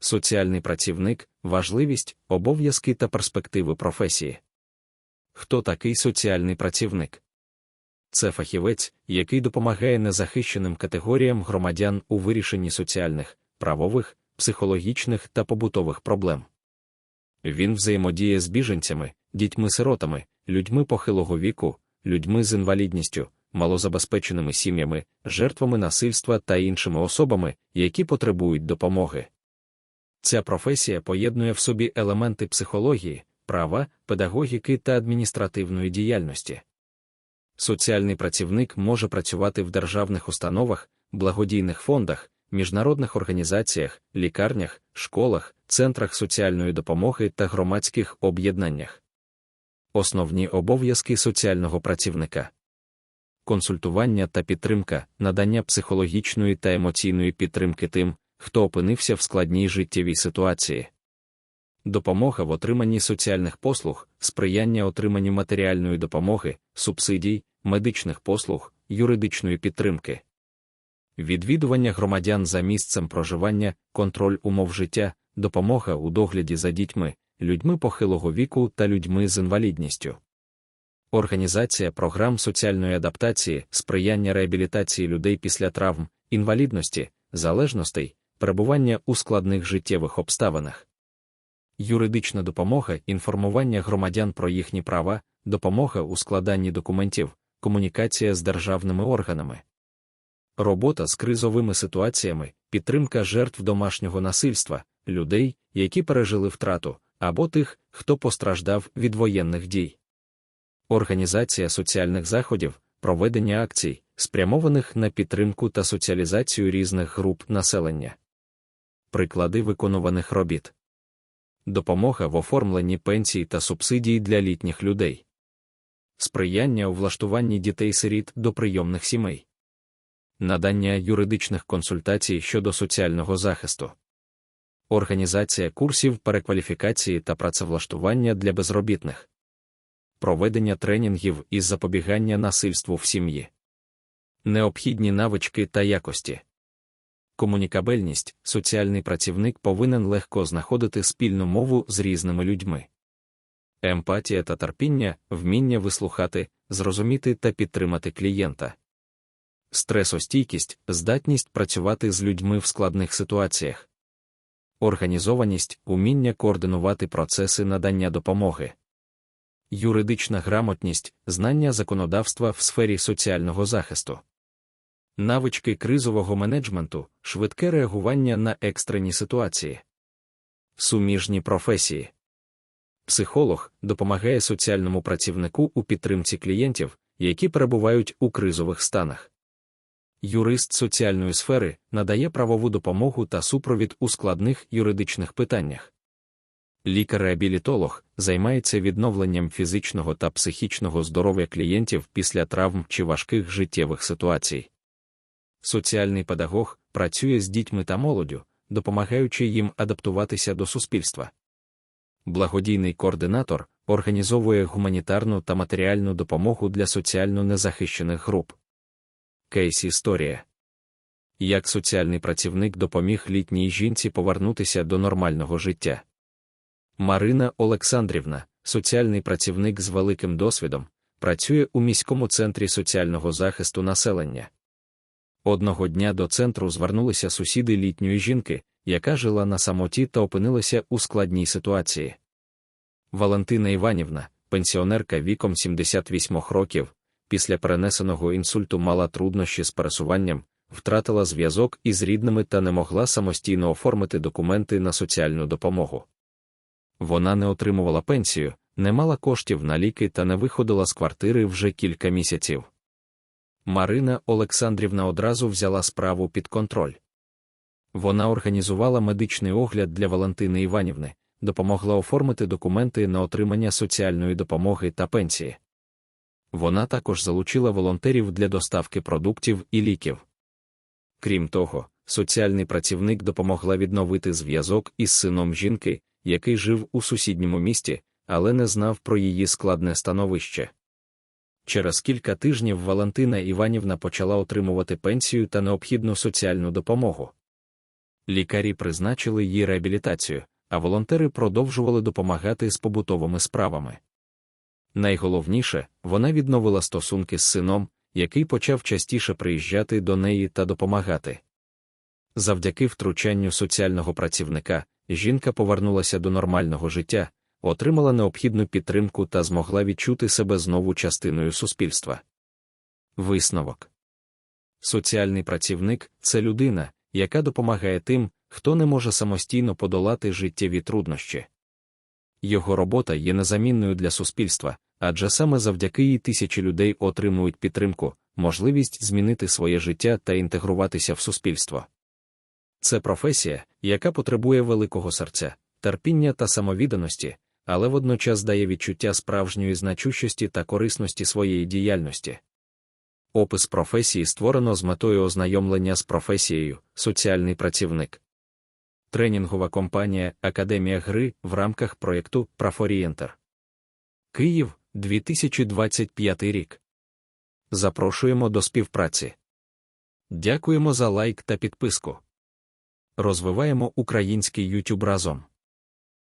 соціальний працівник, важливість, обов'язки та перспективи професії. Хто такий соціальний працівник? Це фахівець, який допомагає незахищеним категоріям громадян у вирішенні соціальних, правових, психологічних та побутових проблем. Він взаємодіє з біженцями, дітьми-сиротами, людьми похилого віку, людьми з інвалідністю, малозабезпеченими сім'ями, жертвами насильства та іншими особами, які потребують допомоги. Ця професія поєднує в собі елементи психології, права, педагогіки та адміністративної діяльності. Соціальний працівник може працювати в державних установах, благодійних фондах, міжнародних організаціях, лікарнях, школах, центрах соціальної допомоги та громадських об'єднаннях. Основні обов'язки соціального працівника консультування та підтримка, надання психологічної та емоційної підтримки тим, хто опинився в складній життєвій ситуації, допомога в отриманні соціальних послуг, сприяння отриманню матеріальної допомоги, субсидій, медичних послуг, юридичної підтримки. Відвідування громадян за місцем проживання, контроль умов життя, допомога у догляді за дітьми, людьми похилого віку та людьми з інвалідністю. Організація програм соціальної адаптації, сприяння реабілітації людей після травм, інвалідності, залежностей, перебування у складних життєвих обставинах. Юридична допомога, інформування громадян про їхні права, допомога у складанні документів, комунікація з державними органами. Робота з кризовими ситуаціями, підтримка жертв домашнього насильства, людей, які пережили втрату, або тих, хто постраждав від воєнних дій. Організація соціальних заходів, проведення акцій, спрямованих на підтримку та соціалізацію різних груп населення. Приклади виконуваних робіт. Допомога в оформленні пенсій та субсидій для літніх людей. Сприяння у влаштуванні дітей-сиріт до прийомних сімей. Надання юридичних консультацій щодо соціального захисту. Організація курсів перекваліфікації та працевлаштування для безробітних. Проведення тренінгів із запобігання насильству в сім'ї. Необхідні навички та якості. Комунікабельність соціальний працівник повинен легко знаходити спільну мову з різними людьми. Емпатія та терпіння, вміння вислухати, зрозуміти та підтримати клієнта. Стресостійкість, здатність працювати з людьми в складних ситуаціях. Організованість, уміння координувати процеси надання допомоги. Юридична грамотність, знання законодавства в сфері соціального захисту навички кризового менеджменту, швидке реагування на екстрені ситуації, суміжні професії. Психолог допомагає соціальному працівнику у підтримці клієнтів, які перебувають у кризових станах. Юрист соціальної сфери надає правову допомогу та супровід у складних юридичних питаннях. Лікар-реабілітолог займається відновленням фізичного та психічного здоров'я клієнтів після травм чи важких життєвих ситуацій. Соціальний педагог працює з дітьми та молоддю, допомагаючи їм адаптуватися до суспільства. Благодійний координатор організовує гуманітарну та матеріальну допомогу для соціально незахищених груп. Кейс історія як соціальний працівник допоміг літній жінці повернутися до нормального життя. Марина Олександрівна, соціальний працівник з великим досвідом, працює у міському центрі соціального захисту населення. Одного дня до центру звернулися сусіди літньої жінки, яка жила на самоті та опинилася у складній ситуації. Валентина Іванівна, пенсіонерка віком 78 років, після перенесеного інсульту мала труднощі з пересуванням, втратила зв'язок із рідними та не могла самостійно оформити документи на соціальну допомогу. Вона не отримувала пенсію, не мала коштів на ліки та не виходила з квартири вже кілька місяців. Марина Олександрівна одразу взяла справу під контроль. Вона організувала медичний огляд для Валентини Іванівни, допомогла оформити документи на отримання соціальної допомоги та пенсії. Вона також залучила волонтерів для доставки продуктів і ліків. Крім того, соціальний працівник допомогла відновити зв'язок із сином жінки, який жив у сусідньому місті, але не знав про її складне становище. Через кілька тижнів Валентина Іванівна почала отримувати пенсію та необхідну соціальну допомогу. лікарі призначили їй реабілітацію, а волонтери продовжували допомагати з побутовими справами. Найголовніше, вона відновила стосунки з сином, який почав частіше приїжджати до неї та допомагати. Завдяки втручанню соціального працівника, жінка повернулася до нормального життя, отримала необхідну підтримку та змогла відчути себе знову частиною суспільства. Висновок Соціальний працівник це людина, яка допомагає тим, хто не може самостійно подолати життєві труднощі. Його робота є незамінною для суспільства, адже саме завдяки їй тисячі людей отримують підтримку, можливість змінити своє життя та інтегруватися в суспільство. Це професія, яка потребує великого серця, терпіння та самовідданості, але водночас дає відчуття справжньої значущості та корисності своєї діяльності. Опис професії створено з метою ознайомлення з професією соціальний працівник. Тренінгова компанія Академія гри в рамках проєкту Профорієнтер. Київ 2025 рік. Запрошуємо до співпраці. Дякуємо за лайк та підписку. Розвиваємо український YouTube разом.